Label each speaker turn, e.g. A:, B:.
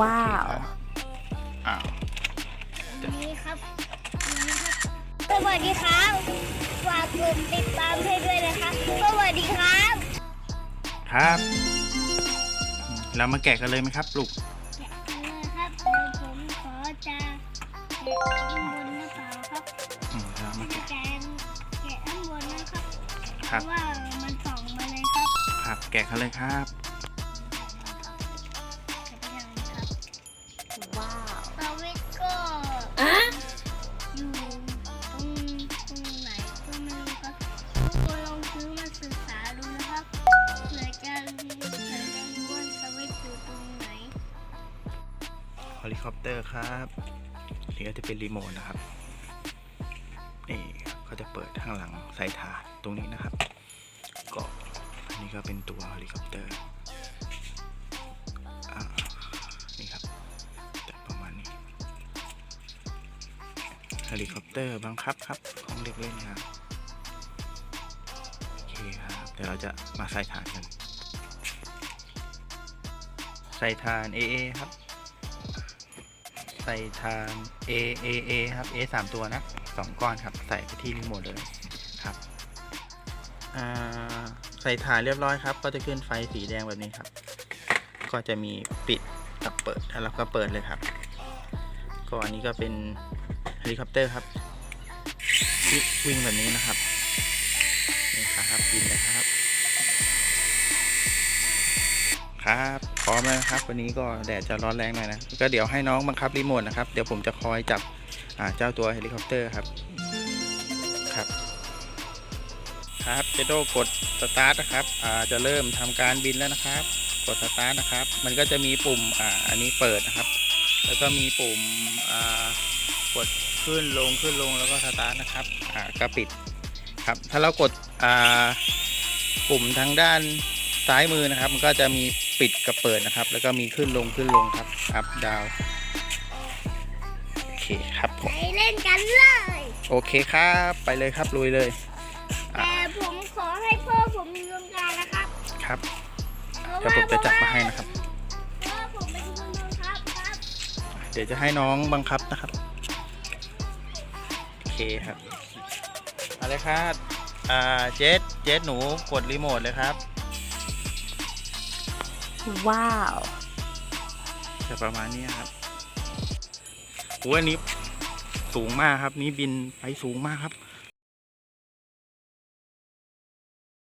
A: ว้าว
B: อ้าว
C: นี่ครับนี่ครับ สวัสดีครับ ฝากกดติดตามให้ด้วยนะครับสวัสดีครับ
B: ครับ เรามาแกะกันเลยไหมครับลูก
C: แกะกันเลยครับเดี๋ยวผมขอจะแกะข้างบนนะเปล่าครับ
B: อืมเรามา
C: แกะ
B: แกะ
C: แกะข้างบนนะครับ เพ
B: ครับ
C: ราะว่ามันส่องมาเลยครับ
B: ครับ แกะกันเลยครับ ฮลิคอปเตอร์ครับนี่ก็จะเป็นรีโมทนะครับ นี่ครับเขาจะเปิดข้างหลังสายถานตรงนี้นะครับ ก็อันนี้ก็เป็นตัวเฮลิคอปเตอร์นี่ครับประมาณนี้เฮลิคอปเตอร์บังคับครับของเด็กเล่นครับโอเคครับเดี๋ยวเราจะมาใส่ฐานกันใส่ฐาน AA ครับ ใส่ทาง A A A ครับ A สามตัวนะสองก้อนครับ ใส่ไปที่รีโมทเลยครับใส่ฐานเรียบร้อยครับ ก็จะขึ้นไฟสีแดงแบบนี้ครับ ก็จะมีปิดกับเปิดแล้วก็เปิดเลยครับ ก็อันนี้ก็เป็นเฮลิคอปเตอร์ครับ วิ่งแบบนี้นะครับนี่ครับบินเลยครับ ครับพร้อมแล้วนะครับ วันนี้ก็แดดจะร้อนแรงหน่อยนะ ก็เดี๋ยวให้น้องบังคับรีโมทนะครับ เดี๋ยวผมจะคอยจับเจ้าตัวเฮลิคอปเตอร์ครับ ครับ ครับเจโดกดสตาร์ทนะครับจะเริ่มทำการบินแล้วนะครับ กดสตาร์ทนะครับ มันก็จะมีปุ่มออันนี้เปิดนะครับ แล้วก็มีปุ่มกดขึ้นลงขึ้นลงแล้วก็สตาร์ทนะครับก็ปิดครับ ถ้าเรากดปุ่มทางด้านซ้ายมือนะครับ มันก็จะมี ปิดกับเปิดนะครับ แล้วก็มีขึ้นลงขึ้นลงครับอัพดาวโอเคครับผ
C: ไป
B: ม
C: เล่นกันเลย
B: โอเคครับ ไปเลยครับลุยเลย
C: แต่ผมขอให้พ่อผมมีดวงตานะครับ
B: ครับ
C: เพราะ
B: เดี๋ยว
C: ว่า
B: ผมจะจับมาให้นะครับ
C: เพราะว่าผมเป็นคนบังคับครับ
B: เดี๋ยวจะให้น้องบังคับนะครับ โอเคครับเอาเลยครับ อ่า เจสเจสหนูกดรีโมทเลยครับ
A: ว้าว
B: จะประมาณนี้ครับโอ้ยอันนี้สูงมากครับ นี่บินไปสูงมากครับ